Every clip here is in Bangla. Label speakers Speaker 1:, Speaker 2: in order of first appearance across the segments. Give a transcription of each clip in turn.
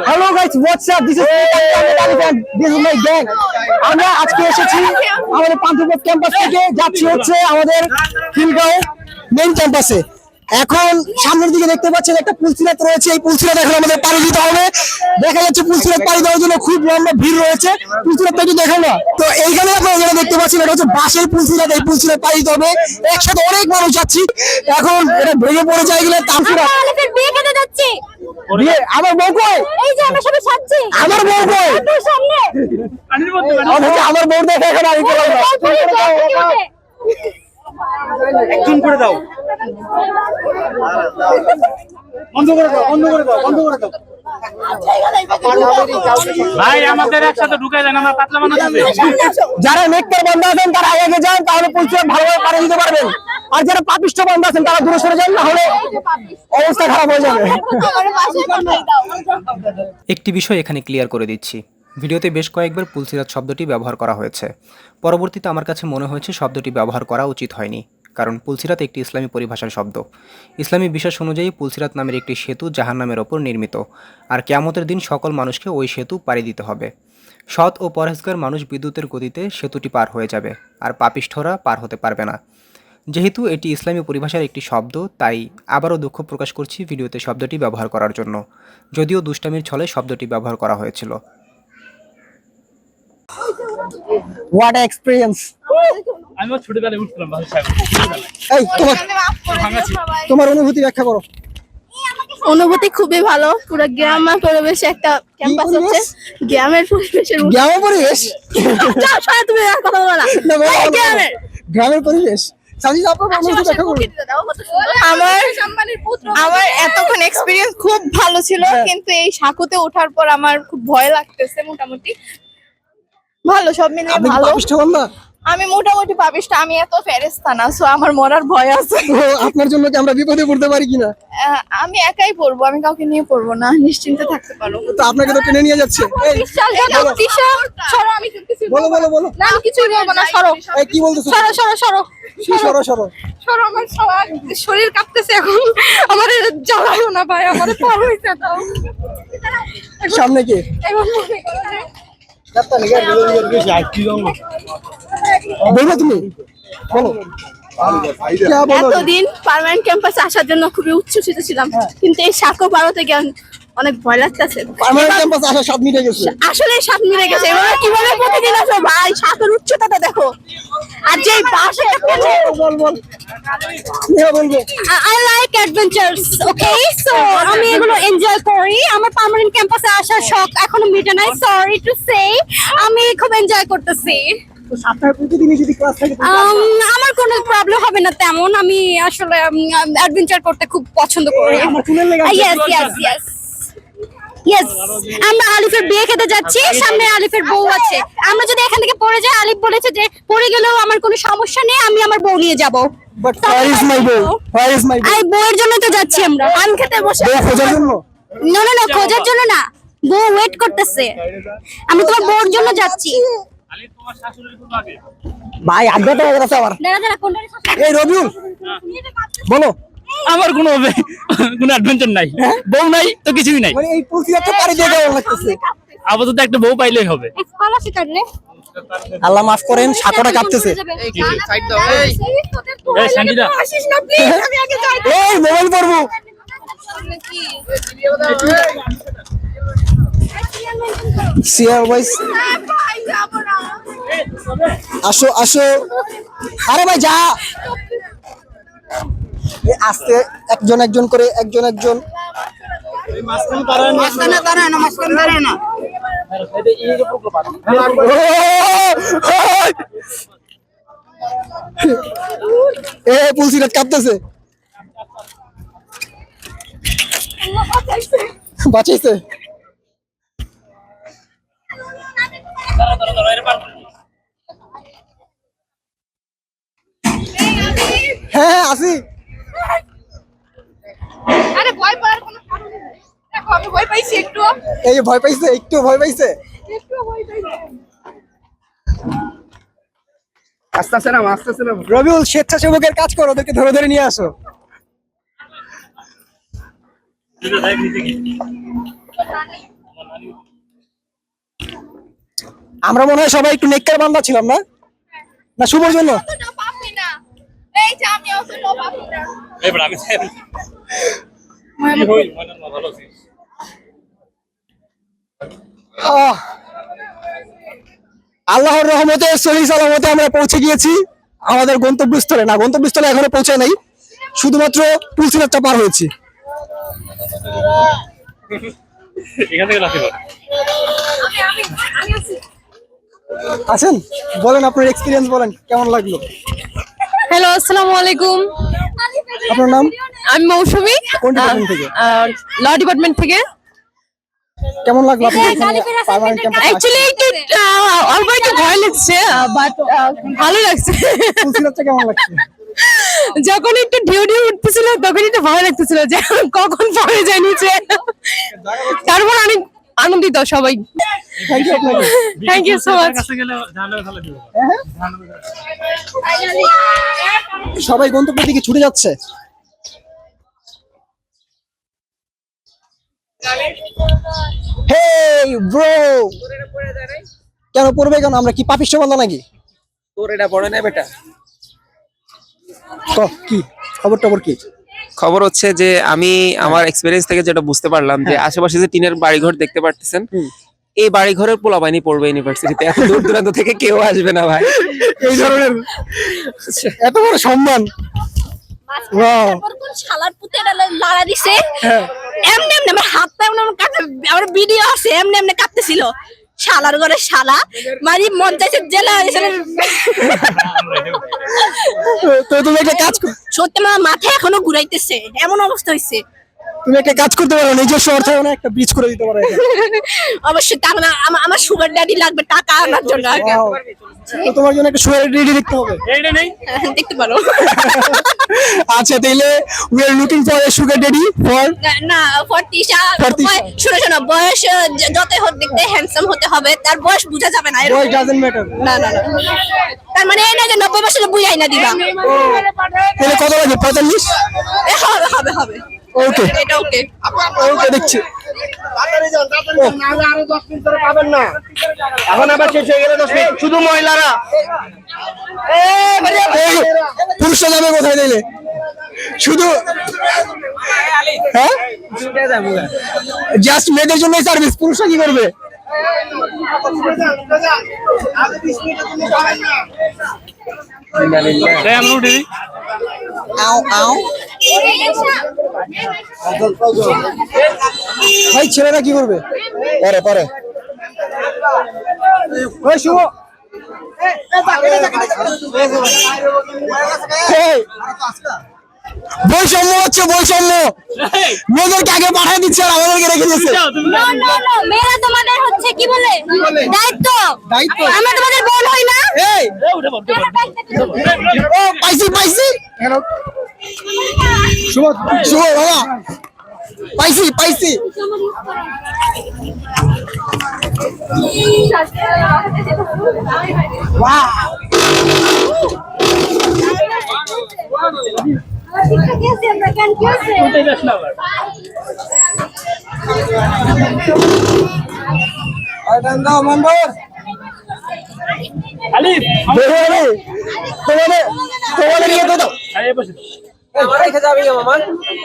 Speaker 1: Hello guys what's up this is this is my gang আমরা আজকে এসেছি আমাদের পান্থপথ ক্যাম্পাস থেকে যাচ্ছি হচ্ছে আমাদের খিলগাঁও মেইন ক্যাম্পাসে এখন সামনের দিকে দেখতে পাচ্ছেন একটা পুলসিরাত রয়েছে। এই পুলসিরাত এখন আমাদের পাড়ি দিতে হবে। দেখা যাচ্ছে পুলসিরাত পাড়ি দেওয়ার জন্য খুব লম্বা ভিড় রয়েছে। পুলসিরাতটা একটু দেখো না। তো এইখানে আপনারা যেটা দেখতে পাচ্ছেন এটা হচ্ছে বাঁশের পুলসিরাত এই পুলসিরাত পাড়ি দিতে হবে। একসাথে অনেক মানুষ যাচ্ছি। এখন এটা ভেঙে পড়ে যায় গেলে
Speaker 2: খেতে
Speaker 1: আমার বউ কই?
Speaker 2: এই যে আমরা
Speaker 1: বউ কই? বউ দেখে এখন আমি
Speaker 3: একজন করে দাও। বন্ধ করে দাও বন্ধ করে দাও বন্ধ করে দাও
Speaker 4: ভাই আমাদের একসাথে ঢুকে দেন আমরা পাতলা বানাতে
Speaker 1: যারা নেককার বান্ধা আছেন তারা আগে যান তাহলে পুলিশে ভালোভাবে পাড়ি দিতে পারবেন। আর যারা পাপিষ্ঠ বান্ধা আছেন তারা দূরে সরে যান না হলে অবস্থা খারাপ হয়ে যাবে।
Speaker 5: একটি বিষয় এখানে ক্লিয়ার করে দিচ্ছি। ভিডিওতে বেশ কয়েকবার পুলসিরাত শব্দটি ব্যবহার করা হয়েছে। পরবর্তীতে আমার কাছে মনে হয়েছে শব্দটি ব্যবহার করা উচিত হয়নি। কারণ পুলসিরাত একটি ইসলামী পরিভাষার শব্দ। ইসলামী বিশ্বাস অনুযায়ী পুলসিরাত নামের একটি সেতু জাহান্নামের ওপর নির্মিত, আর কেয়ামতের দিন সকল মানুষকে ওই সেতু পাড়ি দিতে হবে। সৎ ও পরহেজগার মানুষ বিদ্যুতের গতিতে সেতুটি পার হয়ে যাবে, আর পাপিষ্ঠরা পার হতে পারবে না। যেহেতু এটি ইসলামী পরিভাষার একটি শব্দ, তাই আবারও দুঃখ প্রকাশ করছি ভিডিওতে শব্দটি ব্যবহার করার জন্য, যদিও দুষ্টামির ছলে শব্দটি ব্যবহার করা হয়েছিল।
Speaker 1: হোয়াট এক্সপিরিয়েন্স
Speaker 4: আমিও ছোটবেলায় উঠছিলাম বাসা সাহেব
Speaker 1: এই তোমার তোমার অনুভূতি ব্যাখ্যা করো।
Speaker 2: অনুভূতি খুবই ভালো পুরো গ্রামের পরিবেশে একটা ক্যাম্পাস হচ্ছে। গ্রামের পরিবেশের
Speaker 1: গ্রাম পরিবেশ?
Speaker 2: তুমি আর কথা বলো না। গ্রামের।
Speaker 1: গ্রামের পরিবেশ। ব্যাখ্যা করুন
Speaker 2: আমার আমার এতক্ষণ এক্সপিরিয়েন্স খুব ভালো ছিল কিন্তু এই সাঁকুতে ওঠার পর আমার খুব ভয় লাগতেছে মোটামুটি। ভালো সব মিলিয়ে ভালো। আমি মোটামুটি পাপিষ্টা আমি এত ফেরেস্তা না সো আমার মরার ভয় আছে।
Speaker 1: তো আপনার জন্য কি আমরা বিপদে পড়তে পারি কিনা?
Speaker 2: আমি একাই পড়ব আমি কাউকে নিয়ে পড়ব না নিশ্চিন্তে থাকতে পারো
Speaker 1: তো আপনাকে তো টেনে নিয়ে যাচ্ছে। এই,
Speaker 2: সরো আমি কিছু
Speaker 1: বলো বলো বলো।
Speaker 2: না আমি কিছুই বলব না সরো।
Speaker 1: এই কি বলতেছো?
Speaker 2: সরো সরো সরো।
Speaker 1: সরো সরো?
Speaker 2: সরো আমার সবার শরীর কাঁপতেছে এখন। আমার জ্বালায়ও না ভাই আমার পার হইতে দাও
Speaker 1: সামনে কি?
Speaker 2: এতদিন পার্মানেন্ট ক্যাম্পাসে আসার জন্য খুবই উচ্ছ্বসিত ছিলাম। কিন্তু এই সাঁকো গিয়ে অনেক ভয় লাগতেছে।
Speaker 1: পার্মানেন্ট ক্যাম্পাস আসা স্বাদ মিটে গেছে।
Speaker 2: আসলে সাত মিলে গেছে। এভাবে কীভাবে প্রতিদিন আসো? ভাই সাঁকোর উচ্চতাটা দেখো। আর যে বাসে
Speaker 1: বল বল
Speaker 2: I like adventures okay so আমি এগুলো এনজয় করি। আমার পার্মানেন্ট ক্যাম্পাসে আসার শখ এখনও মিটে নাই। সরি টু সে আমি খুব এনজয় করতেছি। Um, আমার কোনো প্রবলেম হবে না তেমন। আমি আসলে অ্যাডভেঞ্চার করতে খুব পছন্দ করি। ইয়েস ইয়েস ইয়েস ইয়েস আমরা আলিফের বিয়ে খেতে যাচ্ছি সামনে আলিফের বউ আছে। আমরা যদি এখান থেকে পড়ে যাই আলিফ বলেছে যে পড়ে গেলেও আমার কোনো সমস্যা নেই আমি আমার বউ নিয়ে যাব।
Speaker 1: বাট হোয়ার ইজ মাই বউ? হোয়ার ইজ মাই
Speaker 2: আই বউয়ের জন্য তো যাচ্ছি আমরা। পান খেতে বসে
Speaker 1: বউ খোঁজার জন্য?
Speaker 2: না না না খোঁজার জন্য না। বউ ওয়েট করতেছে। আমি তোমার বউর জন্য যাচ্ছি।
Speaker 4: আলি তোমার শাশুড়ির কোনো আগে
Speaker 1: ভাই আড্ডাটা হয়ে গেছে আমার
Speaker 2: দাঁড়া দাঁড়া কোনটা
Speaker 1: এই রবিউল বলো।
Speaker 4: আমার কোনো কোনো অ্যাডভেঞ্চার নাই। বউ নাই তো কিছুই নাই।
Speaker 1: মানে এই পুলসিরাতটা পাড়ি দিয়ে কেমন লাগতেছে।
Speaker 4: আপাতত একটা বউ পাইলেই হবে।
Speaker 1: আল্লাহ মাফ করেন সাঁকোটা কাঁপতেছে।
Speaker 4: এই শান্তিদা
Speaker 2: আসিস না প্লিজ আমি আগে যাই।
Speaker 1: এই মোবাইল পড়ব। সিয়ার বয়স। আসো আসো। আরে ভাই যা। আস্তে একজন একজন করে একজন একজন। এ পুলসিরাত কাঁপতেছে। বাঁচাইছে। হ্যাঁ হ্যাঁ আসি
Speaker 2: আরে ভয় পাওয়ার কোনো কারণ নেই দেখো আমি ভয় পাইছি একটু।
Speaker 1: এই ভয় পাইছে একটু ভয় পাইছে?
Speaker 2: একটু ভয় পাইছি।
Speaker 1: আস্তে আস্তে নাম আস্তে আস্তে নাম রবিউল স্বেচ্ছাসেবকের কাজ করো ওদেরকে ধরে ধরে নিয়ে আসো। আমরা মনে হয় সবাই একটু নেককার বান্দা ছিলাম না? না শুভর জন্য?
Speaker 6: এই যে আমি অতটা পাবি না
Speaker 4: এবার আমি কি হইল মানে ভালো আছি
Speaker 1: আহ, আল্লাহর রহমতে সহি সালামতে আমরা পৌঁছে গিয়েছি আমাদের গন্তব্যস্থলে। না গন্তব্যস্থলে এখনও পৌঁছে নাই শুধুমাত্র পুলসিরাতটা পার হয়েছি। আছেন বলেন আপনার এক্সপিরিয়েন্স বলেন কেমন লাগল?
Speaker 2: হ্যালো আসসালামু আলাইকুম।
Speaker 1: আপনার নাম?
Speaker 2: আমি মৌসুমী
Speaker 1: কোন ডিপার্টমেন্ট থেকে?
Speaker 2: ল ডিপার্টমেন্ট থেকে।
Speaker 1: কেমন লাগল
Speaker 2: অল্প একটু ভয় লাগছে বাট ভালো লাগছে।
Speaker 1: কেমন লাগছে?
Speaker 2: যখন একটু ঢেউ ঢেউ উঠতেছিল তখন একটু ভয় লাগতেছিল যে কখন পড়ে যায় নিচে। তারপর অনেক আনন্দিত সবাই।
Speaker 1: থ্যাংক ইউ
Speaker 2: সো মাচ
Speaker 1: সবাই গন্তব্যের দিকে ছুটে যাচ্ছে। ব্রো কেন পড়বে কেন? আমরা কি পাপিষ্ঠ বান্ধা নাকি?
Speaker 7: তোর এটা পড়ে না বেটা।
Speaker 1: ক কি? খবর টবর কি?
Speaker 7: খবর হচ্ছে যে আমি আমার এক্সপিরিয়েন্স থেকে যেটা বুঝতে পারলাম যে আশেপাশে যে টিনের বাড়িঘর দেখতে পারতেছেন। এই বাড়িঘরের পোলাবাইনি পড়বে ইউনিভার্সিটিতে এত দূর দূরান্ত থেকে কেউ আসবে না ভাই।
Speaker 1: এই ধরনের এত বড় সম্মান।
Speaker 6: শালার পুতে লাড়া দিছে?
Speaker 1: হ্যাঁ।
Speaker 6: এমনি এমনি আমার হাতটা এমনি আমার কাটে আমার ভিডিও আছে এমনি এমনি কাটতেছিল শালার ঘরে শালা মারি মন চাইছে জেলা
Speaker 1: তো তুমি একটা কাজ করো।
Speaker 6: সত্যি আমার মাথা এখনও ঘুরাইতেছে এমন অবস্থা হয়েছে
Speaker 1: তুমি একটা কাজ করতে পারো নিজস্ব অর্থায়নে একটা ব্রিজ করে দিতে পারো
Speaker 6: অবশ্যই টাকা না আমার সুগার ড্যাডি লাগবে টাকা আনার জন্য.
Speaker 1: তো তোমার জন্য একটা শুয়ার রেডি দেখতে হবে।
Speaker 4: এইটা নেই?
Speaker 6: দেখতে পারো।
Speaker 1: আচ্ছা তাইলে we are looking for a sugar daddy for
Speaker 6: না-
Speaker 1: For Tisha।
Speaker 6: শোনো শোনো বয়স যতই হোক দেখতে হ্যান্ডসাম হতে হবে তার বয়স বোঝা যাবে না এরকম।
Speaker 1: বয় ডাজন্ট ম্যাটার
Speaker 6: না না না। তার মানে এই না যে নব্বই বছরে বুঝাই না দিবা।
Speaker 1: তাহলে কত লাগে পঁয়তাল্লিশ?
Speaker 6: এ, হবে হবে হবে।
Speaker 1: ওকে
Speaker 6: এটা ওকে
Speaker 1: ওকে দেখছি।
Speaker 8: এখন আবার শেষ হয়ে গেলে শুধু মহিলারা।
Speaker 1: পুরুষরা যাবে কোথায় দিলে শুধু হ্যাঁ? জাস্ট মেয়েদের জন্য সার্ভিস পুরুষরা কি করবে?
Speaker 4: উঠে দিই
Speaker 1: ভাই ছেলেরা কি করবে? পরে পরে। শুভ বৈষম্য হচ্ছে বৈষম্য। মেয়েদেরকে আগে পাঠিয়ে দিচ্ছে আর আমাদেরকে রেখে দিচ্ছে।
Speaker 6: মেয়েরা তোমাদের হচ্ছে কি বলে? দায়িত্ব।
Speaker 1: দায়িত্ব?
Speaker 6: আমরা তোমাদের বোন হই না।
Speaker 1: পাইছি পাইছি শুভ শুভ বাবা। পাইছি পাইছি।
Speaker 4: আবার আলিফ।
Speaker 1: তোমাদের তোমাদের তো দাও।
Speaker 7: রেখে যাবি মামা?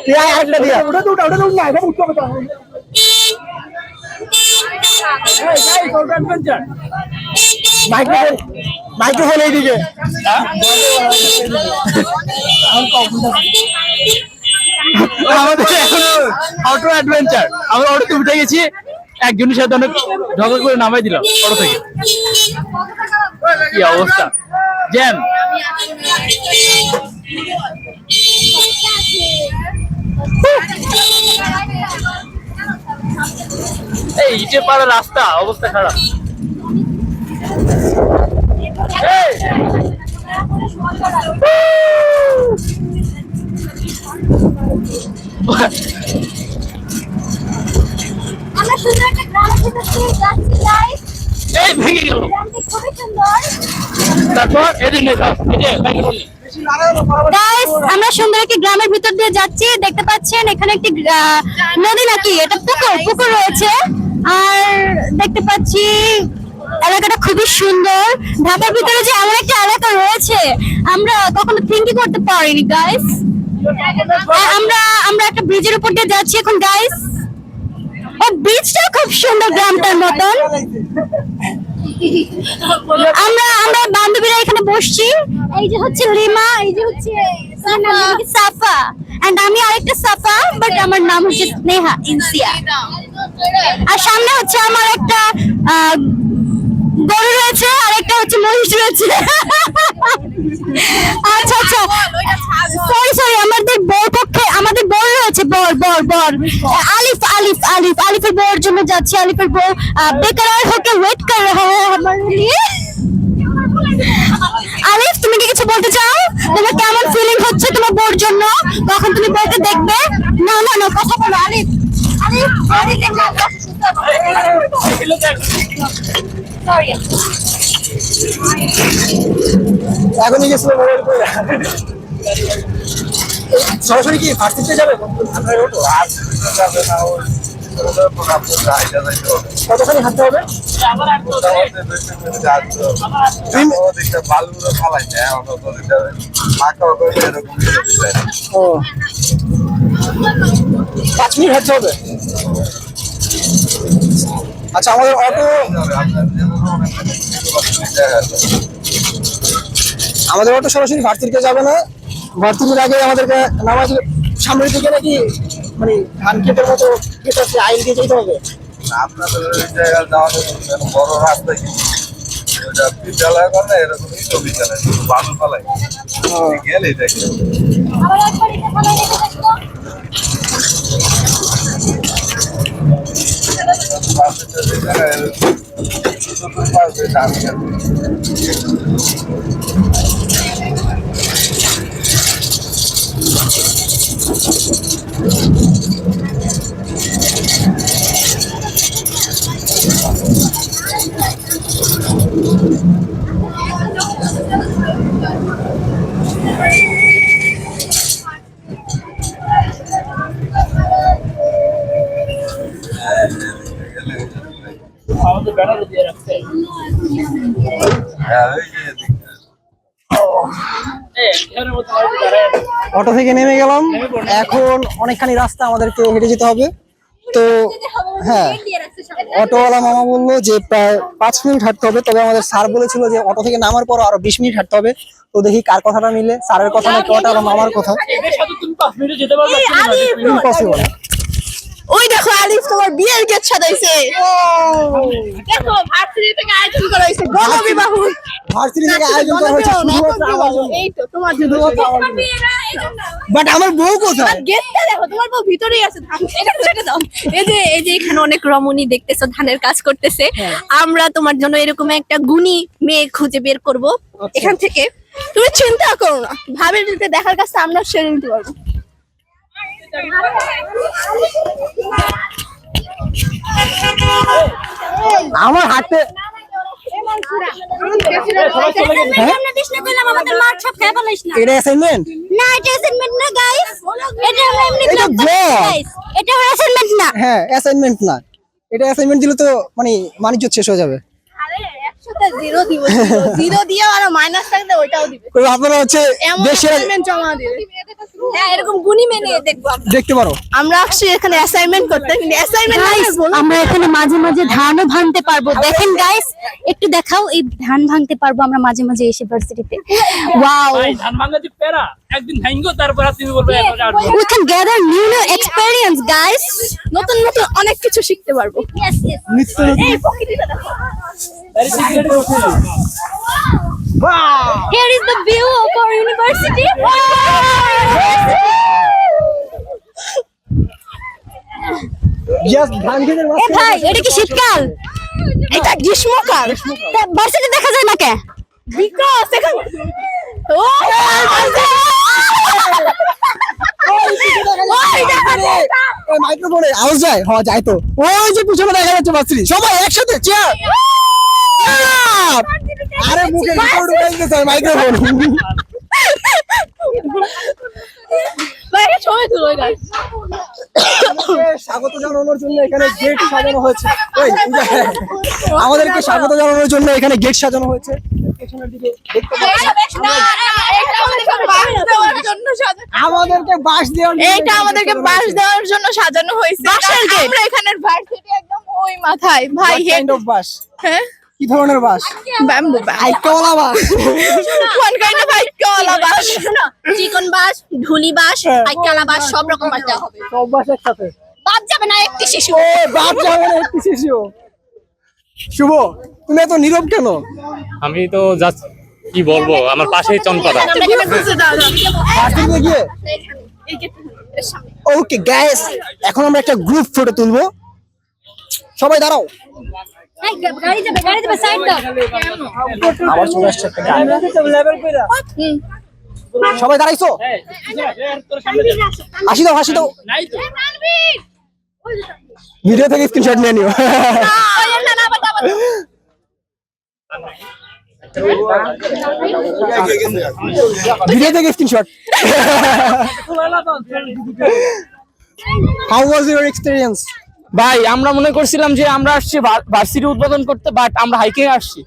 Speaker 1: তুই আয় আরেকটা দিয়া। ওটা তো ওটা ওটা তো। না এটা উঠতে হবে তো। মাইক্রোফোন মাইক্রোফোন এইদিকে।
Speaker 4: আমাদের এখন অটো অ্যাডভেঞ্চার আমরা অটোতে উঠে গেছি। একজনের সাথে অনেক ঝগড়া করে নামাই দিলাম অটো থেকে। কি অবস্থা? জ্যাম। এই ইটে পাড়া রাস্তা, অবস্থা খারাপ।
Speaker 6: আমরা সুন্দর একটা গ্রামের ভিতর দিয়ে যাচ্ছি guys।
Speaker 4: এই ভেঙে গেল।
Speaker 6: গ্রামটি খুবই সুন্দর।
Speaker 4: তারপর এদিন নেই এই যে, ভেঙে গেল।
Speaker 6: গাইস আমরা সুন্দর একটি গ্রামের ভিতর দিয়ে যাচ্ছি। দেখতে পাচ্ছেন এখানে একটি আহ, নদী নাকি? এটা পুকুর পুকুর রয়েছে। আর
Speaker 2: দেখতে পাচ্ছি এলাকাটা খুবই সুন্দর। ঢাকার ভিতরে যে এমন একটা এলাকা রয়েছে আমরা কখনো থিঙ্কই করতে পারিনি গাইস আমরা আমরা একটা ব্রিজের উপর দিয়ে যাচ্ছি এখন গাইস ও ব্রিজটা খুব সুন্দর গ্রামটার মতন। আমরা আমরা বান্ধবীরা এখানে বসছি। এই যে হচ্ছে লিমা এই যে হচ্ছে সাফা। এন্ড আমি আরেকটা সাফা বাট আমার নাম হচ্ছে স্নেহা, ইনসিয়া। আর সামনে হচ্ছে আমার একটা গরু রয়েছে আর একটা হচ্ছে মহিষ রয়েছে। আচ্ছা আচ্ছা সরি সরি আমাদের বর পক্ষে আমাদের বর রয়েছে বল বল আলিফ আলিফ আলিফ আলিফের বউয়ের জন্য যাচ্ছি আলিফের বউ বেকার হোকে ওয়েট কর আলিফ তুমি কি কিছু বলতে চাও তোমার কেমন ফিলিং হচ্ছে তোমার বউর জন্য তখন তুমি বউকে দেখবে না না না কথা বলো আলিফ আলিফ আলিফ
Speaker 1: মোবাইল সরাসরি কি ভার্সিটিতে যাবে? কতখানি হাঁটতে হবে? ও। পাঁচ মিনিট হাঁটতে হবে? আচ্ছা আমাদের অটো আমাদের অটো সরাসরি ভার্সিটিতে যাবে না। ভার্সিটির আগে আমাদেরকে নামাজ সামনের দিকে নাকি মানে ধান ক্ষেতের মতো কেটে আছে আইল দিয়ে যেতে হবে?
Speaker 3: আপনাদের ওই জায়গায় যাওয়ার বড় রাস্তা কি? ওটা বিদ্যালয় করে এরকমই তো বিদ্যালয় শুধু বালু ফালাই গেলে দেখে
Speaker 2: আবার একবার এটা ভালো রেখে
Speaker 1: অটো থেকে নেমে গেলাম। এখন অনেকখানি রাস্তা আমাদেরকে হেঁটে যেতে হবে। তো হ্যাঁ অটোওয়ালা মামা বলল যে প্রায় পাঁচ মিনিট হাঁটতে হবে। তবে আমাদের স্যার বলেছিল যে অটো থেকে নামার পর আরও বিশ মিনিট হাঁটতে হবে। তো দেখি কার কথাটা মিলে স্যারের কথা না অটোওয়ালা মামার কথা। ইম্পসিবল
Speaker 9: ওই দেখো আলিফ তোমার বিয়ের গেট সাজাইছে। দেখো ভার্সিটি থেকে আয়োজন করা হয়েছে। গণবিবাহ
Speaker 1: ভার্সিটি থেকে আয়োজন করা হয়েছে
Speaker 9: এই তো তোমার জন্য
Speaker 1: বাট আমার বউ কোথায়?
Speaker 9: গেটটা দেখো তোমার বউ ভিতরেই আছে। ধান এটা ছেড়ে দাও। এই যে এই যে এখানে অনেক রমণী দেখতেছো ধানের কাজ করতেছে। আমরা তোমার জন্য এরকম একটা গুণী মেয়ে খুঁজে বের করব এখান থেকে। তুমি চিন্তা করো না। ভাবের দিতে দেখার কাছে আমরা সেরে নিতে পারব।
Speaker 1: আমার
Speaker 2: হাতে না
Speaker 1: এটা অ্যাসাইনমেন্ট
Speaker 2: না এটা অ্যাসাইনমেন্ট না গাইস এটা আমরা এমনি
Speaker 1: এটা
Speaker 2: vlog
Speaker 1: vlog।
Speaker 2: বানাচ্ছি, guys। এটা অ্যাসাইনমেন্ট না।
Speaker 1: হ্যাঁ অ্যাসাইনমেন্ট না। এটা অ্যাসাইনমেন্ট দিলে তো মানে বাণিজ্য শেষ হয়ে যাবে।
Speaker 9: একশোতে জিরো দিব জিরো দিয়ে আর মাইনাস থাকলে ওইটাও দিবে।
Speaker 1: আপনারা হচ্ছে দেশের
Speaker 9: জমা দিবে। হ্যাঁ এরকম গুণী মেনে দেখব আমরা।
Speaker 1: দেখতে পারো।
Speaker 9: আমরা আসছি এখানে অ্যাসাইনমেন্ট করতে কিন্তু অ্যাসাইনমেন্ট
Speaker 2: Guys, আমরা এখানে মাঝে মাঝে ধানও ভাঙতে পারব। দেখেন গাইস একটু দেখাও এই ধান ভাঙতে পারব আমরা মাঝে মাঝে এসে ভার্সিটিতে ওয়াও
Speaker 4: ধান ভাঙা যে প্যারা। একদিন ভাঙ্গো তারপর তুমি বলবে
Speaker 2: we can gather new new experience guys.
Speaker 9: নতুন নতুন অনেক কিছু শিখতে পারব।
Speaker 2: Yes yes.
Speaker 1: নিত্য
Speaker 9: এই প্রকৃতিটা দেখো।
Speaker 2: Here is the view of our university. এ ভাই এটা কি শীতকাল?
Speaker 9: এটা গ্রীষ্মকাল?
Speaker 2: ভার্সিটি দেখা যায় না কে
Speaker 9: বিকজ এখন ও
Speaker 1: মাইক্রোফোনে আওয়াজ যায়? হ্যাঁ যায় তো। ওই যে পিছনে দেখা যাচ্ছে বাসরি সবাই একসাথে চেয়ার আরে, মুখে রিকর্ড হয়ে গেছে মাইক্রোফোন। স্বাগত জানানোর জন্য এখানে গেট সাজানো হয়েছে। আমাদেরকে স্বাগত জানানোর জন্য এখানে গেট সাজানো হয়েছে। পেছনের দিকে। আমাদেরকে বাস দেওয়ার জন্য
Speaker 9: এইটা আমাদেরকে
Speaker 1: গেট
Speaker 9: বাস দেওয়ার জন্য সাজানো হয়েছে।
Speaker 2: বাসের gate।
Speaker 9: আমরা এখানের ভার্সিটি একদম ওই মাথায়। ভাই
Speaker 1: kind of বাস
Speaker 9: হ্যাঁ?
Speaker 1: কি ধরনের বাস
Speaker 9: ব্যাম্বু বাস
Speaker 1: আইকাওয়ালা বাস
Speaker 9: কোন কাইন্ড অফ আইকালা বাস
Speaker 2: চিকন বাস ঢুলি বাস
Speaker 1: হ্যাঁ।
Speaker 2: আইকালা বাস সব রকম বাস দেওয়া হবে।
Speaker 1: সব বাস একসাথে?
Speaker 2: বাদ যাবে না একটি শিশু।
Speaker 1: ও বাপ যাবে না একটি শিশু। শুভ তুমি এত নীরব কেন?
Speaker 6: আমি তো জাস্ট কি বলব? আমার পাশেই চনপাড়া
Speaker 9: আমরা এখানে বুঝতে দাও দাও।
Speaker 1: ভার্সিটিতে গিয়ে?
Speaker 9: এই যে এর সামনে।
Speaker 1: ওকে গ্যাস এখন আমরা একটা গ্রুপ ফটো তুলবো। সবাই দাঁড়াও।
Speaker 2: এই, গাড়ি যাবে গাড়ি যাবে সাইড দাও।
Speaker 1: আবার চলে আসছে একটা গান। সবাই দাঁড়াইছো? হাসি দাও হাসি দাও। ভিডিও থেকে স্ক্রিনশট নিয়ে নিও। ভিডিও থেকে screenshot how was your experience
Speaker 4: ভাই আমরা মনে করছিলাম যে আমরা আসছি ভার্সিটি উদ্বোধন করতে বাট আমরা হাইকিং আসছি।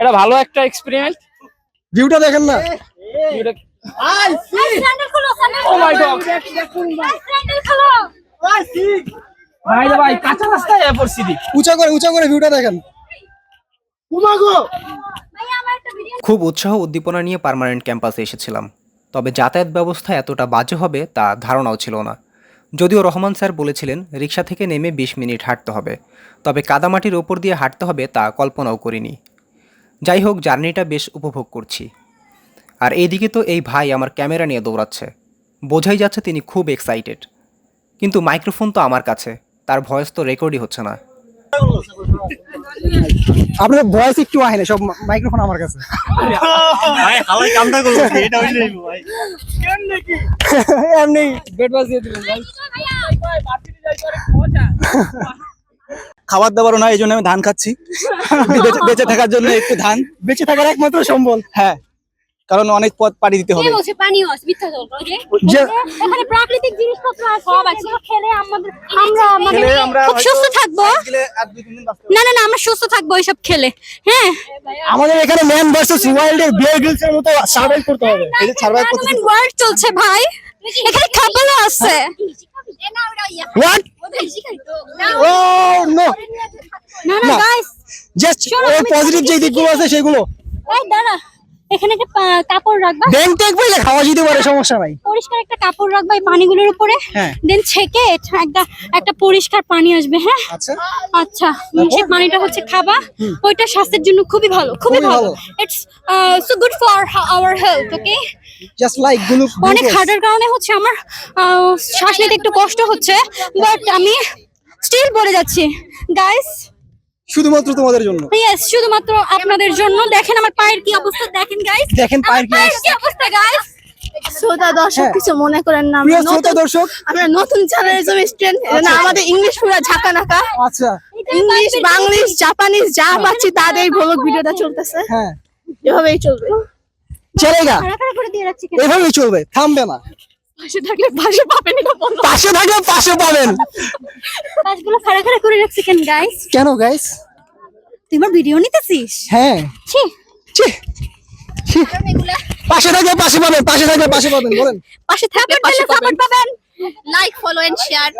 Speaker 4: এটা ভালো একটা এক্সপেরিমেন্ট
Speaker 1: ভিউটা দেখেন না।
Speaker 4: Oh ভাই ভাই কাঁচা রাস্তায়
Speaker 1: উঁচা করে উঁচা করে ভিউটা দেখেন।
Speaker 2: ভিডিও
Speaker 5: খুব উৎসাহ উদ্দীপনা নিয়ে পার্মানেন্ট ক্যাম্পাসে এসেছিলাম। তবে যাতায়াত ব্যবস্থা এতটা বাজে হবে তা ধারণাও ছিল না। যদিও রহমান স্যার বলেছিলেন রিক্সা থেকে নেমে বিশ মিনিট হাঁটতে হবে। তবে কাদামাটির ওপর দিয়ে হাঁটতে হবে তা কল্পনাও করিনি। যাই হোক, জার্নিটা বেশ উপভোগ করছি। আর এইদিকে তো এই ভাই আমার ক্যামেরা নিয়ে দৌড়াচ্ছে। বোঝাই যাচ্ছে তিনি খুব এক্সাইটেড। কিন্তু মাইক্রোফোন তো আমার কাছে। তার ভয়েস তো রেকর্ডই হচ্ছে না।
Speaker 1: আপনার ভয়েস একটু আহে না সব মাইক্রোফোন আমার কাছে। এমনি বেড বাজ দিলেন ভাই।
Speaker 8: খাবার দাবারও না এই জন্য আমি ধান খাচ্ছি। বেঁচে- বেঁচে থাকার জন্য একটু ধান।
Speaker 1: বেঁচে থাকার একমাত্র সম্বল।
Speaker 8: হ্যাঁ। কারণ অনেক পথ পাড়ি দিতে হবে।
Speaker 2: পানিও আছে মিথ্যা জল ওই যে
Speaker 1: যে-
Speaker 2: এখানে প্রাকৃতিক জিনিসপত্র সব আছে। খেলে আমাদের আমরা মানে
Speaker 8: আমরা
Speaker 2: খুব সুস্থ থাকব। না না না আমরা সুস্থ থাকব এইসব খেলে। হ্যাঁ?
Speaker 1: আমাদের এখানে ম্যান ভার্সেস ওয়াইল্ড এর বিয়ার গ্রিলস এর মতো সার্ভাইভ করতে হবে।
Speaker 8: এই যে সার্ভাইভ করতে
Speaker 2: ওয়ার্ড চলছে ভাই। এখানে খাবারও আছে।
Speaker 1: হোয়াট ও নো
Speaker 2: না না।
Speaker 1: না।
Speaker 2: গাইস
Speaker 1: জাস্ট ওর পজিটিভ যে দিকগুলো আছে সেগুলো।
Speaker 2: এই দাঁড়া। এখানে একটা কাপড় রাখবা।
Speaker 1: ব্যাংক টেক বলে খাওয়া যেতে পারে সমস্যা নাই।
Speaker 2: পরিষ্কার একটা কাপড় রাখবা এই পানিগুলোর উপরে।
Speaker 1: হ্যাঁ।
Speaker 2: দেন ছেকে একটা একটা পরিষ্কার পানি আসবে হ্যাঁ?
Speaker 1: আচ্ছা।
Speaker 2: আচ্ছা সেই পানিটা হচ্ছে খাবা। ওইটা স্বাস্থ্যের জন্য খুবই ভালো খুবই ভালো। It's so good for our health okay
Speaker 1: just লাইকগুলো
Speaker 2: অনেক হার্টের কারণে হচ্ছে আমার শ্বাস নিতে একটু কষ্ট হচ্ছে বাট আমি স্টিল বলে যাচ্ছি। গাইস
Speaker 1: শুধুমাত্র তোমাদের জন্য।
Speaker 2: শুধুমাত্র আপনাদের জন্য। দেখেন আমার পায়ের কি অবস্থা দেখেন গাইস
Speaker 1: দেখেন পায়ের কি
Speaker 2: অবস্থা। গাইস
Speaker 9: শ্রোতা দর্শক
Speaker 1: হ্যাঁ।
Speaker 9: কিছু মনে করেন না
Speaker 1: প্রিয়
Speaker 9: আমরা
Speaker 1: শ্রোতা
Speaker 9: নতুন
Speaker 1: দর্শক।
Speaker 9: আমরা নতুন জন্য স্টুডেন্ট আমাদের ইংলিশ পুরো ঝাঁকা নাকা
Speaker 1: আচ্ছা
Speaker 9: ইংলিশ বাংলিশ জাপানিজ যা পাচ্ছি তাদের ভ্লগ ভিডিওটা চলতেছে।
Speaker 1: হ্যাঁ।
Speaker 9: এভাবেই চলবে।
Speaker 1: চলেগা? এভাবেই চলবে। থামবে না।
Speaker 9: পাশে থাকলে পাশে পাবেন এটা
Speaker 1: পাশে থাকলে পাশে পাবেন।
Speaker 2: কাজগুলো খাড়া খাড়া করে রাখছি কেন গাইস
Speaker 1: কেন গাইস
Speaker 2: তুই আমার ভিডিও নিতেছিস?
Speaker 1: হ্যাঁ।
Speaker 2: ছি।
Speaker 1: ছি। পাশে থাকলে পাশে পাবেন পাশে থাকলে পাশে পাবেন বলেন।
Speaker 9: পাশে থাকলে পাশে পাবেন।
Speaker 2: পাবেন।
Speaker 9: Like follow and share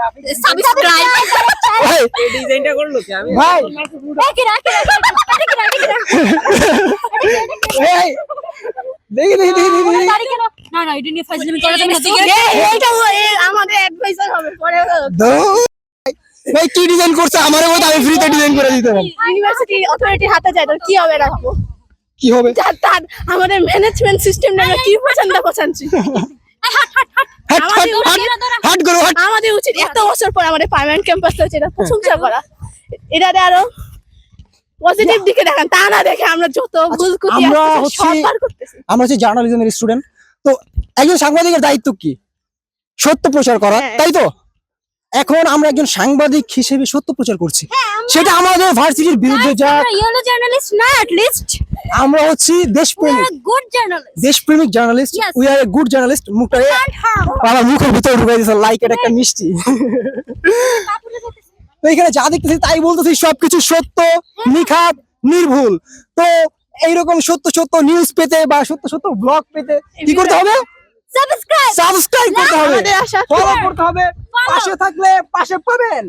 Speaker 9: subscribe
Speaker 1: ভাই। ভাই।
Speaker 2: রাখি রাখি রাখি রাখি রাখি
Speaker 1: দেখি
Speaker 2: না না এটা নিয়ে ফাজলামি করা যাবে না।
Speaker 9: এইটা আমাদের অ্যাডভাইসার হবে পরে
Speaker 1: ভাই কি ডিজাইন করছে? আমার মতো আমি ফ্রিতে ডিজাইন করে দিতে পারি
Speaker 9: ইউনিভার্সিটি অথরিটি হাতে যায় তো কি হবে রাখব
Speaker 1: কি হবে?
Speaker 9: তার তার আমাদের ম্যানেজমেন্ট সিস্টেমটা আমরা কি পছন্দ পছাচ্ছি
Speaker 1: হাট হাট হাট। হাট করো হাট।
Speaker 9: আমাদের উচিত এত বছর পর আমাদের পার্মানেন্ট ক্যাম্পাস হচ্ছে এটা প্রশংসা করা। এটাতে আরও পজিটিভ দিকে দেখান তা না দেখে আমরা যত ভুল কুতি
Speaker 1: আমরা
Speaker 9: আসতেছে
Speaker 1: হচ্ছি- আমরা হচ্ছে জার্নালিজমের স্টুডেন্ট তো একজন সাংবাদিকের দায়িত্ব কি? সত্য প্রচার করা
Speaker 9: হ্যাঁ।
Speaker 1: তাই তো? এখন আমরা একজন সাংবাদিক হিসেবে সত্য প্রচার করছি। সেটা আমাদের ভার্সিটির বিরুদ্ধে যা
Speaker 2: ইয়েলো জার্নালিস্ট না অ্যাট লিস্ট
Speaker 1: আমরা হচ্ছি দেশপ্রেমিক।
Speaker 2: গুড জার্নালিস্ট
Speaker 1: দেশপ্রেমিক journalist we are a good journalist মুখটা আমার মুখের ভিতরে ঢুকাই দিয়েছে লাইক এটা একটা মিষ্টি। তো এখানে যা দেখতেছি তাই বলতেছি সবকিছু সত্য নিখাত নির্ভুল। তো এইরকম সত্য সত্য নিউজ পেতে বা সত্য সত্য ব্লগ পেতে কি করতে হবে?
Speaker 2: সাবস্ক্রাইব
Speaker 1: সাবস্ক্রাইব করতে হবে।
Speaker 9: আমাদের
Speaker 1: ফলো করতে হবে। পাশে থাকলে পাশে পাবেন।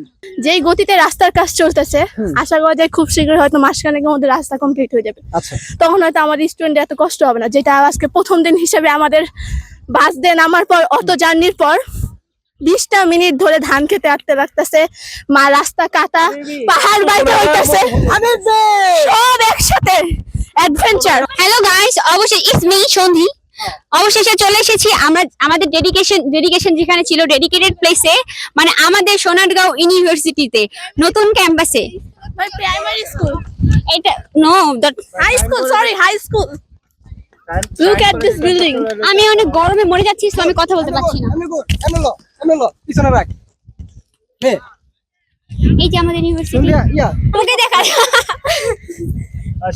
Speaker 9: যেই গতিতে রাস্তার কাজ চলতেছে আশা করা যায় খুব শীঘ্রই হয়তো মাসখানেকের মধ্যে রাস্তা কমপ্লিট হয়ে যাবে।
Speaker 1: আচ্ছা।
Speaker 9: তখন হয়তো আমাদের স্টুডেন্ট এত কষ্ট হবে না। যেটা আজকে প্রথম দিন হিসেবে আমাদের বাস দিয়ে নামার পর অত জার্নির পর বিশটা মিনিট ধরে ধান খেতে আটতে লাগতেছে। মা রাস্তা কাটা পাহাড় বাইতে হইতেছে। সব একসাথে। অ্যাডভেঞ্চার
Speaker 2: হ্যালো গাইস অবশ্যই ইটস মি সন্ধি অবশেষে চলে এসেছি আমরা আমাদের ডেডিকেশন ডেডিকেশন যেখানে ছিল ডেডিকেটেড প্লেসে মানে আমাদের সোনারগাঁও ইউনিভার্সিটিতে নতুন ক্যাম্পাসে
Speaker 9: প্রাইমারি স্কুল
Speaker 2: এটা no that
Speaker 9: high school sorry high school look at this building
Speaker 2: আমি অনেক গরমে মরে যাচ্ছি তো আমি কথা বলতে পারছি না।
Speaker 1: এমএলও এমএলও এমএলও পিছনে রাখ। হে।
Speaker 2: এই যে আমাদের ইউনিভার্সিটি আমাকে দেখা